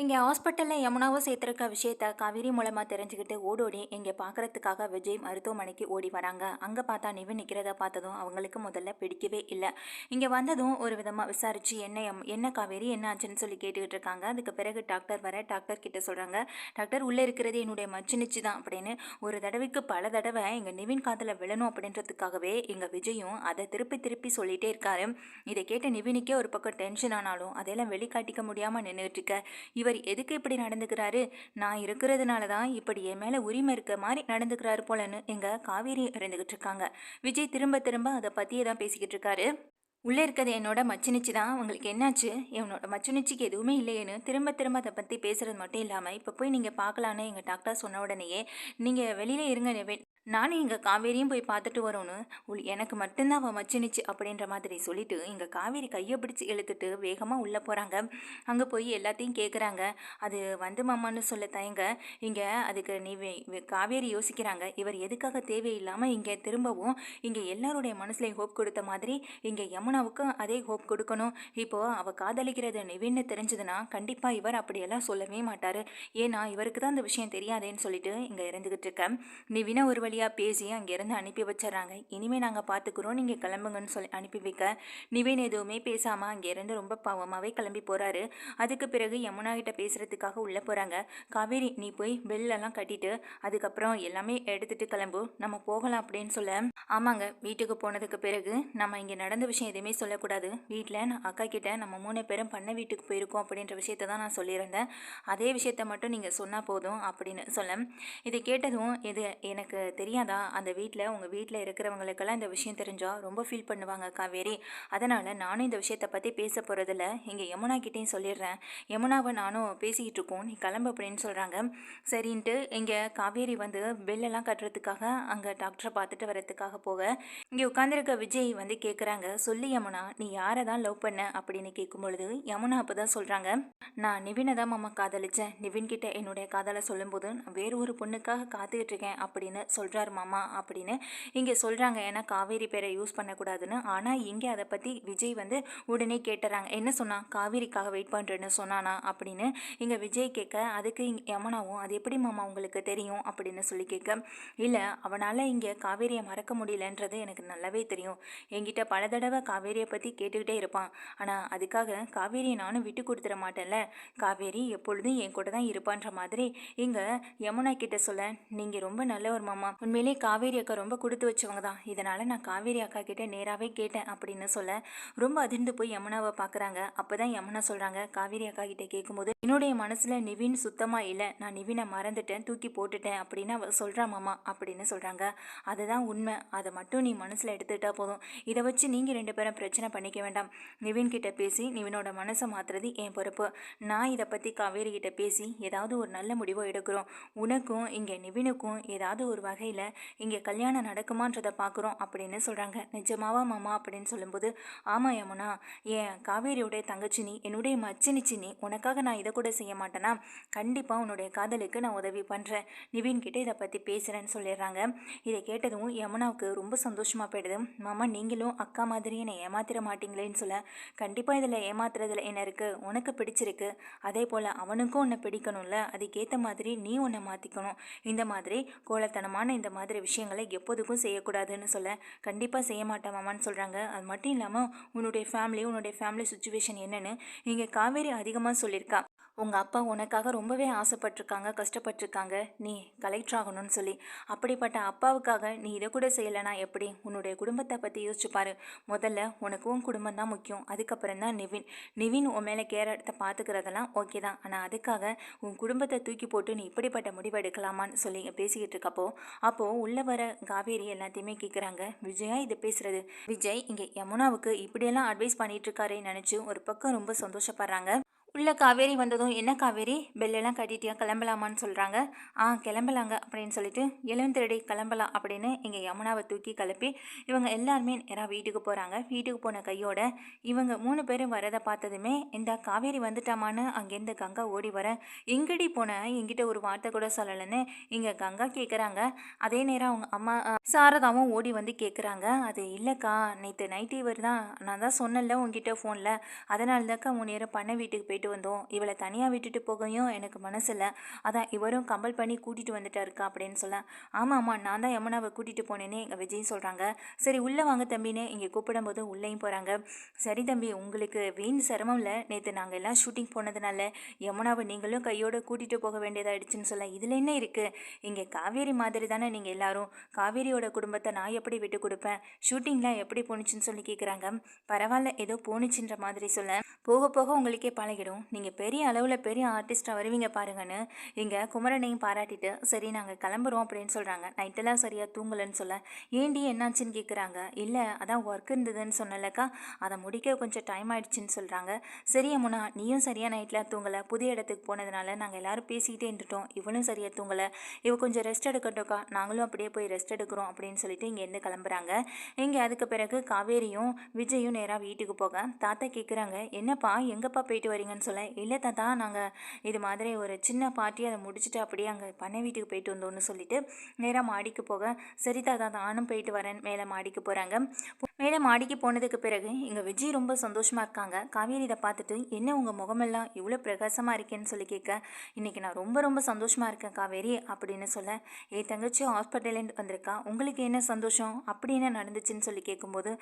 இங்கே ஹாஸ்பிட்டலில் யமுனாவை சேர்த்துருக்க விஷயத்த காவேரி மூலமாக தெரிஞ்சுக்கிட்டு ஓடோடி இங்கே பார்க்கறதுக்காக விஜய் மருத்துவமனைக்கு ஓடி வராங்க. அங்கே பார்த்தா நிவி நிற்கிறத பார்த்ததும் அவங்களுக்கு முதல்ல பிடிக்கவே இல்லை. இங்கே வந்ததும் ஒரு விதமாக விசாரித்து என்ன எம் என்ன காவேரி என்ன ஆச்சுன்னு சொல்லி கேட்டுக்கிட்டு இருக்காங்க. அதுக்கு பிறகு டாக்டர் வர டாக்டர் கிட்ட சொல்கிறாங்க டாக்டர் உள்ளே இருக்கிறது என்னுடைய மச்சினிச்சு தான் அப்படின்னு. ஒரு தடவைக்கு பல தடவை எங்கள் நிவின் காதில் விழணும் அப்படின்றதுக்காகவே எங்கள் விஜயும் அதை திருப்பி திருப்பி சொல்லிகிட்டே இருக்காரு. இதை கேட்ட நிவினுக்கே ஒரு பக்கம் டென்ஷன் ஆனாலும் அதையெல்லாம் வெளிக்காட்டிக்க முடியாமல் நின்றுட்டு இருக்க. இவர் எதுக்கு இப்படி நடந்துக்கிறாரு? நான் இருக்கிறதுனால தான் இப்படி என் மேலே உரிமை இருக்க மாதிரி நடந்துக்கிறாரு போலன்னு எங்கள் காவேரி இருந்துக்கிட்டு இருக்காங்க. விஜய் திரும்ப திரும்ப அதை பற்றியே தான் பேசிக்கிட்டு இருக்காரு. உள்ளே இருக்கிறது என்னோட மச்சினிச்சு தான். உங்களுக்கு என்னாச்சு? என்னோட மச்சினிச்சிக்கு எதுவுமே இல்லையேன்னு திரும்ப திரும்ப அதை பற்றி பேசுகிறது மட்டும் இல்லாமல் இப்போ போய் நீங்கள் பார்க்கலான்னு எங்கள் டாக்டர் சொன்ன உடனேயே நீங்கள் வெளியில் இருங்க நானும் இங்கே காவேரியும் போய் பார்த்துட்டு வரோன்னு உள் எனக்கு மட்டும்தான் அவன் மச்சினிச்சு அப்படின்ற மாதிரி சொல்லிட்டு இங்கே காவேரி கையை பிடிச்சி இழுத்துட்டு வேகமாக உள்ளே போகிறாங்க அங்கே போய் எல்லாத்தையும் கேட்குறாங்க அது வந்து மாமான்னு சொல்ல தயங்க இங்கே அதுக்கு நீ காவேரி யோசிக்கிறாங்க. இவர் எதுக்காக தேவையில்லாமல் இங்கே திரும்பவும் இங்கே எல்லாருடைய மனசுலையும் ஹோப் கொடுத்த மாதிரி இங்கே யமுனாவுக்கும் அதே ஹோப் கொடுக்கணும். இப்போது அவள் காதலிக்கிறது நிவின்னு தெரிஞ்சதுன்னா கண்டிப்பாக இவர் அப்படியெல்லாம் சொல்லவே மாட்டார். ஏன்னா இவருக்கு தான் அந்த விஷயம் தெரியாதேன்னு சொல்லிட்டு இங்கே இருந்துக்கிட்டு இருக்கேன் நிவினை ஒரு வழியாக பேசி அங்கேருந்து அனுப்பி வச்சிடறாங்க இனிமேல் நாங்கள் பார்த்துக்குறோம் நீங்கள் கிளம்புங்கன்னு சொல்லி அனுப்பி வைக்க. நிவேன் எதுவுமே பேசாமல் அங்கேருந்து ரொம்ப பாவமாகவே கிளம்பி போகிறாரு அதுக்கு பிறகு யமுனா கிட்ட பேசுகிறதுக்காக உள்ளே போகிறாங்க காவேரி நீ போய் பெல்லெல்லாம் கட்டிட்டு அதுக்கப்புறம் எல்லாமே எடுத்துகிட்டு கிளம்பு. நம்ம போகலாம் அப்படின்னு சொல்ல. ஆமாங்க வீட்டுக்கு போனதுக்கு பிறகு நம்ம இங்கே நடந்த விஷயம் எதுவுமே சொல்லக்கூடாது. வீட்டில் நான் அக்கா கிட்ட நம்ம மூணு பேரும் பண்ண வீட்டுக்கு போயிருக்கோம் அப்படின்ற விஷயத்த தான் நான் சொல்லியிருந்தேன். அதே விஷயத்த மட்டும் நீங்கள் சொன்னால் போதும் அப்படின்னு சொல்ல. இதை கேட்டதும் இது எனக்கு தெரியாதா? அந்த வீட்டில் உங்கள் வீட்டில் இருக்கிறவங்களுக்கெல்லாம் இந்த விஷயம் தெரிஞ்சால் ரொம்ப ஃபீல் பண்ணுவாங்க காவேரி அதனால் நானும் இந்த விஷயத்தை பற்றி பேச போகிறதில்ல இங்கே யமுனா கிட்டேயும் சொல்லிடுறேன். யமுனாவை நானும் பேசிக்கிட்டு இருக்கோம். நீ கிளம்பு அப்படின்னு சொல்கிறாங்க சரின்ட்டு இங்கே காவேரி வந்து பில்லெல்லாம் கட்டுறதுக்காக அங்கே டாக்டரை பார்த்துட்டு வரதுக்காக போக. இங்கே உட்காந்துருக்க விஜய் வந்து கேட்குறாங்க சொல்லி யமுனா நீ யாரை தான் லவ் பண்ண? அப்படின்னு கேட்கும் பொழுது யமுனா அப்போ தான் சொல்கிறாங்க நான் நிவினை தான் மாமா காதலிச்சேன். நிவின்கிட்ட என்னுடைய காதலை சொல்லும்போது நான் வேறு ஒரு பொண்ணுக்காக காத்துக்கிட்டு இருக்கேன் அப்படின்னு சொல்கிறார் மாமா அப்படின்னு இங்கே சொல்கிறாங்க ஏன்னா காவேரி பேரை யூஸ் பண்ணக்கூடாதுன்னு. ஆனால் இங்கே அதை பற்றி விஜய் வந்து உடனே கேட்டுறாங்க. என்ன சொன்னா? காவேரிக்காக வெயிட் பண்ணுறேன்னு சொன்னானா? அப்படின்னு இங்கே விஜய் கேட்க அதுக்கு இங்கே யமுனாவும் அது எப்படி மாமா உங்களுக்கு தெரியும்? அப்படின்னு சொல்லி கேட்க இல்லை அவனால் இங்கே காவேரியை மறக்க முடியலன்றது எனக்கு நல்லாவே தெரியும். என்கிட்ட பல தடவை காவேரியை பற்றி கேட்டுக்கிட்டே இருப்பான். ஆனால் அதுக்காக காவேரியை நானும் விட்டு கொடுத்துட மாட்டேன்ல. காவேரி எப்பொழுதும் என் கூட தான் இருப்பான்ற மாதிரி இங்கே யமுனா கிட்ட சொல்ல நீங்கள் ரொம்ப நல்லவர் மாமா. உண்மையிலே காவேரி அக்கா ரொம்ப கொடுத்து வச்சவங்க தான். இதனால் நான் காவேரி அக்கா கிட்டே நேராகவே கேட்டேன் அப்படின்னு சொல்ல ரொம்ப அதிர்ந்து போய் யமுனாவை பார்க்குறாங்க அப்போ தான் யமுனா சொல்கிறாங்க காவேரி அக்கா கிட்டே கேட்கும்போது என்னுடைய மனசில் நிவின் சுத்தமாக இல்லை. நான் நிவினை மறந்துட்டேன் தூக்கி போட்டுட்டேன் அப்படின்னு அவ சொல்கிறா மாமா அப்படின்னு சொல்கிறாங்க அதுதான் உண்மை. அதை மட்டும் நீ மனசில் எடுத்துக்கிட்டா போதும். இதை வச்சு நீங்கள் ரெண்டு பேரும் பிரச்சனை பண்ணிக்க வேண்டாம். நிவின் கிட்ட பேசி நிவினோட மனசை மாற்றுறது என் பொறுப்பு. நான் இதை பற்றி காவேரி கிட்ட பேசி ஏதாவது ஒரு நல்ல முடிவை எடுக்கிறோம். உனக்கும் இங்கே நிவினுக்கும் ஏதாவது ஒரு வகை வகையில் இங்கே கல்யாணம் நடக்குமான்றதை பார்க்குறோம் அப்படின்னு சொல்கிறாங்க நிஜமாவா மாமா அப்படின்னு சொல்லும்போது ஆமாம் யமுனா ஏன் காவேரியுடைய தங்கச்சி நீ என்னுடைய மச்சினிச்சி நீ உனக்காக நான் இதை கூட செய்ய மாட்டேனா? கண்டிப்பாக உன்னுடைய காதலுக்கு நான் உதவி பண்ணுறேன் நிவின் கிட்டே இதை பற்றி பேசுகிறேன்னு சொல்லிடுறாங்க. இதை கேட்டதும் யமுனாவுக்கு ரொம்ப சந்தோஷமாக போயிடுது. மாமா நீங்களும் அக்கா மாதிரி என்னை ஏமாத்திர மாட்டீங்களேன்னு சொல்ல கண்டிப்பாக இதில் ஏமாத்துறதுல என்ன இருக்குது உனக்கு பிடிச்சிருக்கு. அதே போல் அவனுக்கும் உன்னை பிடிக்கணும்ல. அதுக்கேற்ற மாதிரி நீ உன்னை மாற்றிக்கணும் இந்த மாதிரி கோலத்தனமான இந்த மாதிரி விஷயங்களை எப்போதுக்கும் செய்யக்கூடாதுன்னு சொல்ல கண்டிப்பாக செய்ய மாட்டேன் மாமான்னு சொல்கிறாங்க அது மட்டும் இல்லாமல் உன்னுடைய ஃபேமிலி உன்னுடைய ஃபேமிலி சுச்சுவேஷன் என்னென்னு இங்கே காவேரி அதிகமாக சொல்லியிருக்கா. உங்கள் அப்பா உனக்காக ரொம்பவே ஆசைப்பட்டிருக்காங்க கஷ்டப்பட்டிருக்காங்க. நீ கலெக்டர் ஆகணும்னு சொல்லி. அப்படிப்பட்ட அப்பாவுக்காக நீ இதை கூட செய்யலைனா எப்படி? உன்னுடைய குடும்பத்தை பற்றி யோசிச்சு பாரு. முதல்ல உனக்கு உன் குடும்பம் தான் முக்கியம். அதுக்கப்புறம் தான் நிவின். நிவின் உன் மேலே கேர் எடுத்து பார்த்துக்கிறதெல்லாம் ஓகே தான். ஆனால் அதுக்காக உன் குடும்பத்தை தூக்கி போட்டு நீ இப்படிப்பட்ட முடிவு எடுக்கலாமான்னு சொல்லி பேசிக்கிட்டு இருக்கப்போ அப்போது உள்ளே வர காவேரி எல்லாத்தையுமே கேட்குறாங்க விஜயா இது பேசுகிறது விஜய் இங்கே யமுனாவுக்கு இப்படியெல்லாம் அட்வைஸ் பண்ணிட்டு இருக்காருன்னு நினச்சி ஒரு பக்கம் ரொம்ப சந்தோஷப்படுறாங்க. உள்ள காவேரி வந்ததும் என்ன காவேரி? பெல்லெல்லாம் கட்டிட்டியா? கிளம்பலாமான்னு சொல்கிறாங்க ஆ கிளம்பலாங்க அப்படின்னு சொல்லிட்டு எழுந்திரடி கிளம்பலாம் அப்படின்னு இங்கே யமுனாவை தூக்கி கிளப்பி இவங்க எல்லாருமே நேராக வீட்டுக்கு போகிறாங்க வீட்டுக்கு போன கையோட இவங்க மூணு பேரும் வரதை பார்த்ததுமே இந்த காவேரி வந்துட்டாமான்னு அங்கேருந்து கங்கா ஓடி வர. எங்கடி போன? என்கிட்ட ஒரு வார்த்தை கூட சொல்லலைன்னு இங்கே கங்கா கேட்குறாங்க அதே நேரம் அவங்க அம்மா சாரதாவும் ஓடி வந்து கேட்குறாங்க அது இல்லைக்கா நேற்று நைட் இவர் தான் நான் தான் சொன்னேன்ல உங்ககிட்ட ஃபோனில். அதனால தான்க்கா மூணு நேரம் பண்ண வீட்டுக்கு போய் போயிட்டு வந்தோம். இவளை தனியாக விட்டுட்டு போகையும் எனக்கு மனசில்ல. அதான் இவரும் கம்பல் பண்ணி கூட்டிகிட்டு வந்துட்டாருக்கா அப்படின்னு சொல்ல. ஆமாம் ஆமாம் நான் தான் யமுனாவை கூட்டிகிட்டு போனேனே எங்கள் விஜய் சொல்கிறாங்க சரி உள்ளே வாங்க தம்பின்னு இங்கே கூப்பிடும்போது உள்ளேயும் போகிறாங்க சரி தம்பி உங்களுக்கு வீண் சிரமம் இல்லை. நேற்று நாங்கள் எல்லாம் ஷூட்டிங் போனதுனால யமுனாவை நீங்களும் கையோடு கூட்டிகிட்டு போக வேண்டியதாகிடுச்சுன்னு சொல்ல. இதில் என்ன இருக்குது இங்கே காவேரி மாதிரி தானே நீங்கள் எல்லாரும். காவேரியோட குடும்பத்தை நான் எப்படி விட்டு கொடுப்பேன்? ஷூட்டிங்லாம் எப்படி போணுச்சுன்னு சொல்லி கேட்குறாங்க பரவாயில்ல ஏதோ போணுச்சுன்ற மாதிரி சொல்ல. போக போக உங்களுக்கே பழகிடும். நீங்கள் பெரிய அளவில் பெரிய ஆர்டிஸ்ட்டாக வருவீங்க பாருங்கன்னு இங்கே குமரனையும் பாராட்டிட்டு சரி நாங்கள் கிளம்புறோம் அப்படின்னு சொல்கிறாங்க நைட்டெல்லாம் சரியாக தூங்கலைன்னு சொல்ல ஏண்டி என்னாச்சுன்னு கேட்குறாங்க இல்லை அதான் ஒர்க் இருந்ததுன்னு சொன்னலக்கா அதை முடிக்க கொஞ்சம் டைம் ஆயிடுச்சுன்னு சொல்கிறாங்க சரி அம்முனா நீயும் சரியாக நைட்டில் தூங்கலை. புதிய இடத்துக்கு போனதுனால நாங்கள் எல்லாரும் பேசிக்கிட்டே இருந்துட்டோம். இவளும் சரியாக தூங்கலை. இவ கொஞ்சம் ரெஸ்ட் எடுக்கட்டும்க்கா. நாங்களும் அப்படியே போய் ரெஸ்ட் எடுக்கிறோம் அப்படின்னு சொல்லிட்டு இங்கேருந்து கிளம்புறாங்க. இங்கே அதுக்கு பிறகு காவேரியும் விஜயும் நேராக வீட்டுக்கு போக. தாத்தா கேட்குறாங்க என்னப்பா எங்கப்பா போயிட்டு வரீங்கன்னு சொல்ல இல்லை தாத்தா நாங்கள் இது மாதிரி ஒரு சின்ன பார்ட்டி அதை முடிச்சுட்டு அப்படியே அங்கே பண்ணை வீட்டுக்கு போயிட்டு வந்தோம்னு சொல்லிட்டு நேராக மாடிக்கு போக சரி தாத்தா நானும் போயிட்டு வரேன். மேலே மாடிக்கு போகிறாங்க மேலே மாடிக்கு போனதுக்கு பிறகு இங்கே விஜய் ரொம்ப சந்தோஷமாக இருக்காங்க. காவேரி இதை பார்த்துட்டு என்ன உங்கள் முகமெல்லாம் இவ்வளோ பிரகாசமாக இருக்கேன்னு சொல்லி கேட்க இன்றைக்கி நான் ரொம்ப ரொம்ப சந்தோஷமாக இருக்கேன் காவேரி அப்படின்னு சொல்ல என் தங்கச்சி ஹாஸ்பிட்டல்லேருந்து வந்திருக்கா? உங்களுக்கு என்ன சந்தோஷம்? அப்படி என்ன நடந்துச்சுன்னு சொல்லி கேட்கும்போது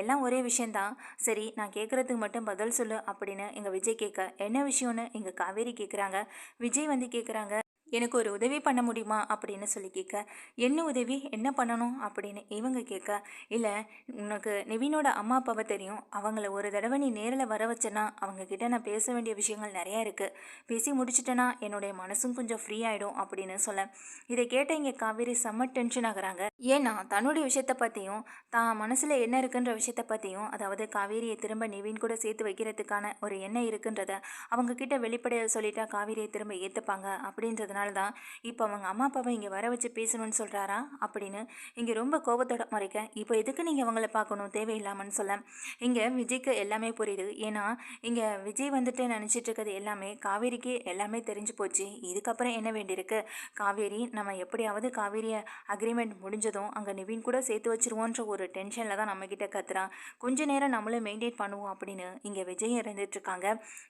எல்லாம் ஒரே விஷயந்தான் சரி நான் கேட்குறதுக்கு மட்டும் பதில் சொல்லு அப்படின்னு எங்கள் விஜய் கேட்க என்ன விஷயம்னு எங்கள் காவேரி கேட்குறாங்க விஜய் வந்து கேட்குறாங்க எனக்கு ஒரு உதவி பண்ண முடியுமா? அப்படின்னு சொல்லி கேட்க என்ன உதவி? என்ன பண்ணணும்? அப்படின்னு இவங்க கேட்க இல்லை உனக்கு நிவினோட அம்மா அப்பாவை தெரியும். அவங்கள ஒரு தடவை நீ நேரில் வர வச்சேன்னா அவங்க கிட்ட நான் பேச வேண்டிய விஷயங்கள் நிறையா இருக்குது பேசி முடிச்சிட்டேன்னா என்னுடைய மனசும் கொஞ்சம் ஃப்ரீ ஆகிடும் அப்படின்னு சொல்ல இதை கேட்ட இங்கே காவேரி செம்ம டென்ஷன் ஆகுறாங்க. ஏன்னா தன்னுடைய விஷயத்தை பற்றியும் தான் மனசில் என்ன இருக்குன்ற விஷயத்த பற்றியும் அதாவது காவேரியை திரும்ப நிவின் கூட சேர்த்து வைக்கிறதுக்கான ஒரு எண்ணம் இருக்குன்றத அவங்க கிட்ட வெளிப்படையாக சொல்லிட்டா காவேரியை திரும்ப ஏற்றுப்பாங்க அப்படின்றதுனால தான் இப்போ அவங்க அம்மா அப்பாவை இங்கே வர வச்சு பேசணும்னு சொல்கிறாரா அப்படின்னு இங்கே ரொம்ப கோபத்தோட முறைக்க இப்போ எதுக்கு நீங்கள் அவங்கள பார்க்கணும் தேவையில்லாமன்னு சொல்ல. இங்கே விஜய்க்கு எல்லாமே புரியுது. ஏன்னா இங்கே விஜய் வந்துட்டு நினச்சிட்டு இருக்கிறது எல்லாமே காவேரிக்கு எல்லாமே தெரிஞ்சு போச்சு. இதுக்கப்புறம் என்ன வேண்டியிருக்கு? காவேரி நம்ம எப்படியாவது காவேரியை அக்ரிமெண்ட் முடிஞ்சதும் அங்கே நிவின் கூட சேர்த்து வச்சிருவோன்ற ஒரு டென்ஷனில் தான் நம்மக்கிட்ட கத்துறான் கொஞ்ச நேரம் நம்மளும் மெயின்டைன் பண்ணுவோம் அப்படின்னு இங்கே விஜய் இருந்துட்டுருக்காங்க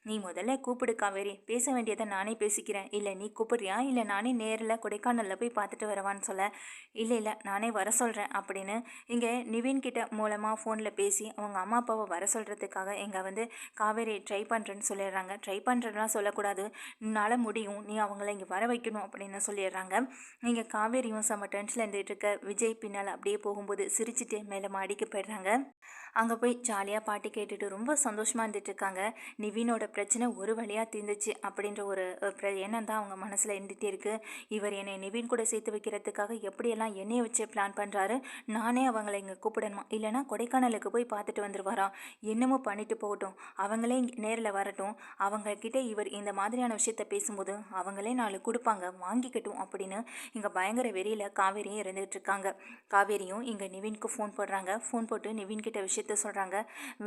நீ முதல்ல கூப்பிடு காவேரி. பேச வேண்டியதை நானே பேசிக்கிறேன். இல்லை நீ கூப்பிடுறியா? இல்லை நானே நேரில் கொடைக்கானலில் போய் பார்த்துட்டு வரவான்னு சொல்ல. இல்லை இல்லை நானே வர சொல்கிறேன் அப்படின்னு இங்கே நிவின் கிட்ட மூலமாக ஃபோனில் பேசி அவங்க அம்மா அப்பாவை வர சொல்கிறதுக்காக இங்கே வந்து காவேரி ட்ரை பண்ணுறேன்னு சொல்லிடுறாங்க. ட்ரை பண்ணுறதுலாம் சொல்லக்கூடாது. உன்னால் முடியும். நீ அவங்கள இங்கே வர வைக்கணும் அப்படின்னு சொல்லிடுறாங்க. இங்கே காவேரியும் செம்ம டென்ஷனில் இருந்துகிட்டு இருக்க. விஜய் பின்னால் அப்படியே போகும்போது சிரிச்சிட்டு மேலே மாடிக்கு போயிடுறாங்க. அங்கே போய் ஜாலியாக பாட்டு கேட்டுட்டு ரொம்ப சந்தோஷமாக இருந்துட்டு இருக்காங்க நிவினோட பிரச்சனை ஒரு வழியாக தீர்ந்துச்சு அப்படின்ற ஒரு பிர- எண்ணம் தான் அவங்க மனசில் இருந்துகிட்டே இருக்குது இவர் என்னை நிவின் கூட சேர்த்து வைக்கிறதுக்காக எப்படியெல்லாம் என்னைய வச்சு பிளான் பண்ணுறாரு நானே அவங்களை இங்கே கூப்பிடணுமா? இல்லைனா கொடைக்கானலுக்கு போய் பார்த்துட்டு வந்துடுவாராம் என்னமோ பண்ணிட்டு போகட்டும். அவங்களே நேரில் வரட்டும். அவங்கக்கிட்ட இவர் இந்த மாதிரியான விஷயத்த பேசும்போது அவங்களே நாலு கொடுப்பாங்க வாங்கிக்கட்டும் அப்படின்னு இங்கே பயங்கர வெறியில் காவேரியும் இருந்துகிட்டு இருக்காங்க காவேரியும் இங்கே நிவின்க்கு ஃபோன் போடுறாங்க. ஃபோன் போட்டு நிவின் கிட்ட விஷயத்த சொல்கிறாங்க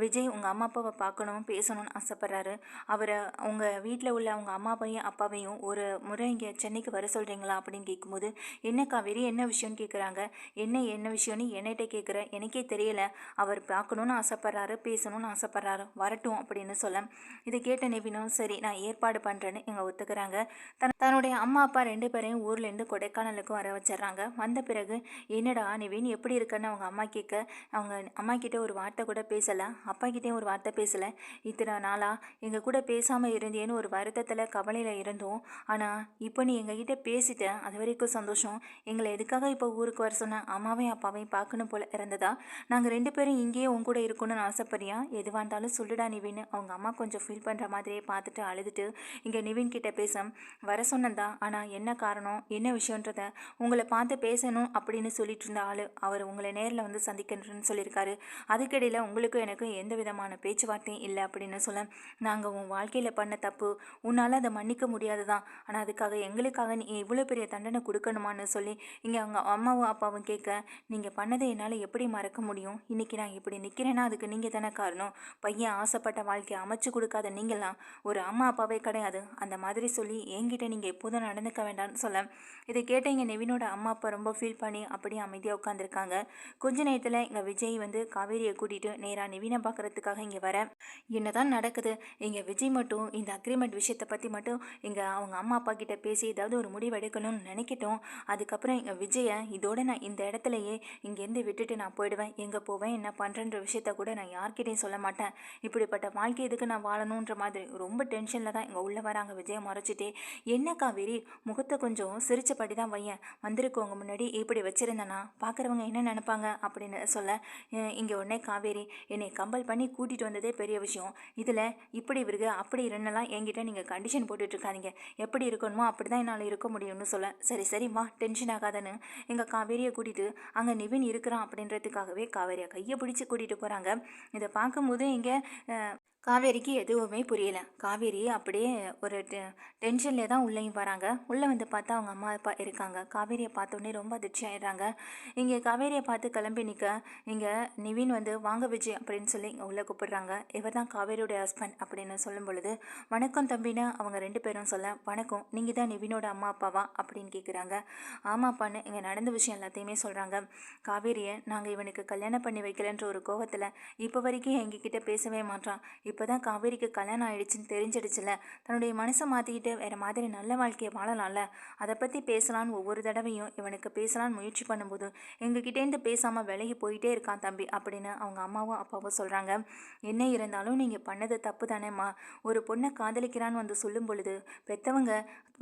விஜய் உங்கள் அம்மா அப்பாவை பார்க்கணும் பேசணும்னு ஆசைப்பட்றாரு. அவரை உங்கள் வீட்டில் உள்ள அவங்க அம்மா அப்பாவையும் அப்பாவையும் ஒரு முறை இங்கே சென்னைக்கு வர சொல்கிறீங்களா அப்படின்னு கேட்கும்போது என்ன காவேரி என்ன விஷயம்னு கேட்குறாங்க என்ன என்ன விஷயம்னு என்னகிட்ட கேட்குற எனக்கே தெரியல. அவர் பார்க்கணுன்னு ஆசைப்பட்றாரு பேசணும்னு ஆசைப்பட்றாரு. வரட்டும் அப்படின்னு சொல்ல இதை கேட்ட நிவினும் சரி நான் ஏற்பாடு பண்ணுறேன்னு இங்கே ஒத்துக்கிறாங்க. தன் தன்னுடைய அம்மா அப்பா ரெண்டு பேரையும் ஊர்லேருந்து கொடைக்கானலுக்கும் வர வச்சிடுறாங்க. வந்த பிறகு என்னடா நிவின் எப்படி இருக்குன்னு அவங்க அம்மா கேட்க அவங்க அம்மா கிட்ட ஒரு வார்த்தை கூட பேசலை. அப்பாக்கிட்டேயும் ஒரு வார்த்தை பேசலை. இத்தனை நாளாக எங்கள் கூட பேசாமல் இருந்தேன்னு ஒரு வருத்தத்தில் கவலையில் இருந்தோம். ஆனால் இப்போ நீ எங்ககிட்ட பேசிட்ட அது வரைக்கும் சந்தோஷம். எங்களை எதுக்காக இப்போ ஊருக்கு வர சொன்ன? அம்மாவையும் அப்பாவையும் பார்க்கணும் போல இருந்ததா? நாங்கள் ரெண்டு பேரும் இங்கேயே உன் கூட இருக்கணும்னு ஆசைப்படியா எதுவாக இருந்தாலும் சொல்லுடா நிவின் அவங்க அம்மா கொஞ்சம் ஃபீல் பண்ணுற மாதிரியே பார்த்துட்டு அழுதுட்டு இங்கே நிவின் கிட்ட பேச வர சொன்னதா? ஆனால் என்ன காரணம்? என்ன விஷயன்றத உங்களை பார்த்து பேசணும் அப்படின்னு சொல்லிட்டு இருந்த ஆள் அவர் உங்களை நேரில் வந்து சந்திக்கணும்னு சொல்லியிருக்காரு. அதுக்கிடையில் உங்களுக்கும் எனக்கும் எந்த விதமான பேச்சுவார்த்தையும் இல்லை அப்படின்னு சொல்ல நாங்கள் உன் வாழ்க்கையில் பண்ண தப்பு உன்னால் அதை மன்னிக்க முடியாது தான் ஆனால் அதுக்காக எங்களுக்காக நீ இவ்வளோ பெரிய தண்டனை கொடுக்கணுமான்னு சொல்லி இங்கே அவங்க அம்மாவும் அப்பாவும் கேட்க நீங்கள் பண்ணதை என்னால் எப்படி மறக்க முடியும்? இன்றைக்கி நான் இப்படி நிற்கிறேன்னா அதுக்கு நீங்கள் தானே காரணம். பையன் ஆசைப்பட்ட வாழ்க்கையை அமைச்சு கொடுக்காத நீங்களாம் ஒரு அம்மா அப்பாவே கிடையாது. அந்த மாதிரி சொல்லி என்கிட்ட நீங்கள் எப்போதும் நடந்துக்க வேண்டாம்னு சொல்ல. இதை கேட்ட இங்கே நெவினோட அம்மா அப்பா ரொம்ப ஃபீல் பண்ணி அப்படியே அமைதியாக உட்காந்துருக்காங்க கொஞ்ச நேரத்தில் இங்கே விஜய் வந்து காவேரியை கூட்டிகிட்டு நேராக நிவினை பார்க்குறதுக்காக இங்கே வர. என்னதான் நடக்குது? இங்கே விஜய் மட்டும் இந்த அக்ரிமெண்ட் விஷயத்தை பற்றி மட்டும் இங்கே அவங்க அம்மா அப்பா கிட்டே பேசி ஏதாவது ஒரு முடிவு எடுக்கணும்னு நினைக்கட்டும். அதுக்கப்புறம் எங்கள் விஜயை இதோட நான் இந்த இடத்துலையே இங்கேருந்து விட்டுட்டு நான் போயிடுவேன். எங்கே போவேன் என்ன பண்ணுறன்ற விஷயத்த கூட நான் யார்கிட்டையும் சொல்ல மாட்டேன். இப்படிப்பட்ட வாழ்க்கை எதுக்கு நான் வாழணுன்ற மாதிரி ரொம்ப டென்ஷனில் தான் இங்கே உள்ளே வராங்க விஜயை மறைச்சிட்டே. என்ன காவேரி முகத்தை கொஞ்சம் சிரிச்சபடி தான் வையன் வந்திருக்கவங்க முன்னாடி இப்படி வச்சுருந்தேன்னா பார்க்குறவங்க என்ன நினைப்பாங்க அப்படின்னு சொல்ல இங்கே உடனே காவேரி என்னை கம்பல் பண்ணி கூட்டிகிட்டு வந்ததே பெரிய விஷயம். இதில் இப்படி இவருக்கு அப்படி இருந்தெல்லாம் என்கிட்ட நீங்கள் கண்டிஷன் போட்டுட்ருக்காதீங்க எப்படி இருக்கணுமோ அப்படி தான் என்னால் இருக்க முடியும்னு சொல்ல. சரி சரிம்மா டென்ஷன் ஆகாதன்னு எங்கள் காவேரியை கூட்டிகிட்டு அங்கே நிவின் இருக்கிறான் அப்படின்றதுக்காகவே காவேரியை கையை பிடிச்சி கூட்டிகிட்டு போகிறாங்க இதை பார்க்கும்போது இங்கே காவேரிக்கு எதுவுமே புரியல. காவேரி அப்படியே ஒரு டெ டென்ஷன்லேயே தான் உள்ளேயும் வராங்க. உள்ளே வந்து பார்த்தா அவங்க அம்மா அப்பா இருக்காங்க. காவேரியை பார்த்தோன்னே ரொம்ப அதிர்ச்சி ஆயிடுறாங்க. இங்கே காவேரியை பார்த்து கிளம்பி நிற்க இங்கே நிவின் வந்து வாங்க விஜய் அப்படின்னு சொல்லி இங்கே உள்ளே கூப்பிடுறாங்க. இவர் தான் காவேரியோட ஹஸ்பண்ட் அப்படின்னு சொல்லும் பொழுது வணக்கம் தம்பின்னு அவங்க ரெண்டு பேரும் சொல்ல வணக்கம் நீங்கள் தான் நிவினோட அம்மா அப்பாவா? அப்படின்னு கேட்குறாங்க ஆமாப்பான்னு இங்கே நடந்த விஷயம் எல்லாத்தையுமே சொல்கிறாங்க காவேரியை நாங்கள் இவனுக்கு கல்யாணம் பண்ணி வைக்கலன்ற ஒரு கோவத்தில் இப்போ வரைக்கும் எங்ககிட்ட பேசவே மாட்டான் இப்போ தான் காவேரிக்கு கல்யாணம் ஆயிடுச்சுன்னு தெரிஞ்சிடுச்சுல தன்னுடைய மனசை மாற்றிக்கிட்டு வேறு மாதிரி நல்ல வாழ்க்கையை வாழலாம்ல. அதை பற்றி பேசலான்னு ஒவ்வொரு தடவையும் இவனுக்கு பேசலான்னு முயற்சி பண்ணும்போது எங்ககிட்டேருந்து பேசாமல் விலகி போயிட்டே இருக்கான் தம்பி அப்படின்னு அவங்க அம்மாவும் அப்பாவும் சொல்கிறாங்க என்ன இருந்தாலும் நீங்கள் பண்ணது தப்பு தானேம்மா. ஒரு பொண்ணை காதலிக்கிறான்னு வந்து சொல்லும் பொழுது பெற்றவங்க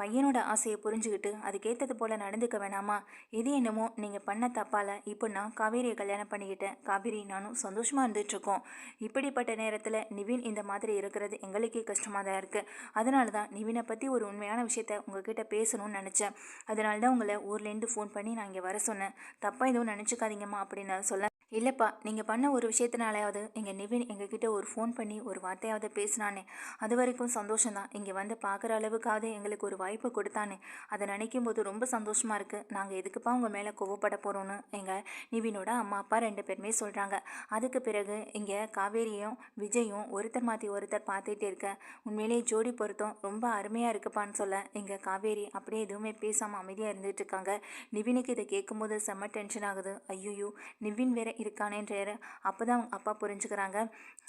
பையனோட ஆசையை புரிஞ்சுக்கிட்டு அதுக்கேற்றது போல் நடந்துக்க வேணாமா? இது என்னமோ நீங்கள் பண்ண தப்பால் இப்போ நான் காவேரியை கல்யாணம் பண்ணிக்கிட்டேன். காவேரி நானும் சந்தோஷமாக இருந்துகிட்ருக்கோம் இப்படிப்பட்ட நேரத்தில் நிவின் இந்த மாதிரி இருக்கிறது எங்களுக்கே கஷ்டமாக தான் இருக்குது அதனால தான் நிவினை பற்றி ஒரு உண்மையான விஷயத்த உங்ககிட்ட பேசணும்னு நினச்சேன். அதனால தான் உங்களை ஊர்லேருந்து ஃபோன் பண்ணி நான் இங்கே வர சொன்னேன். தப்பாக எதுவும் நினச்சிக்காதீங்கம்மா அப்படின்னு சொல்ல இல்லைப்பா நீங்கள் பண்ண ஒரு விஷயத்தினாலையாவது எங்கள் நிவின் எங்ககிட்ட ஒரு ஃபோன் பண்ணி ஒரு வார்த்தையாவது பேசினானே அது வரைக்கும் சந்தோஷம்தான். இங்கே வந்து பார்க்குற அளவுக்காவது எங்களுக்கு ஒரு வாய்ப்பு கொடுத்தானே அதை நினைக்கும் போது ரொம்ப சந்தோஷமாக இருக்குது நாங்கள் எதுக்குப்பா உங்கள் மேலே கோவப்பட போகிறோன்னு எங்கள் நிவினோட அம்மா அப்பா ரெண்டு பேருமே சொல்கிறாங்க அதுக்கு பிறகு இங்கே காவேரியும் விஜயும் ஒருத்தர் மாற்றி ஒருத்தர் பார்த்துட்டே இருக்க. உண்மையிலேயே ஜோடி பொருத்தம் ரொம்ப அருமையாக இருக்குப்பான்னு சொல்ல இங்கே காவேரி அப்படியே எதுவுமே பேசாமல் அமைதியாக இருந்துகிட்டு இருக்காங்க. நிவினுக்கு இதை கேட்கும்போது செம்ம டென்ஷன் ஆகுது. ஐயோ நிவின் வேற இருக்கானேன்றாரு அப்போ தான் அவங்க அப்பா புரிஞ்சுக்கிறாங்க.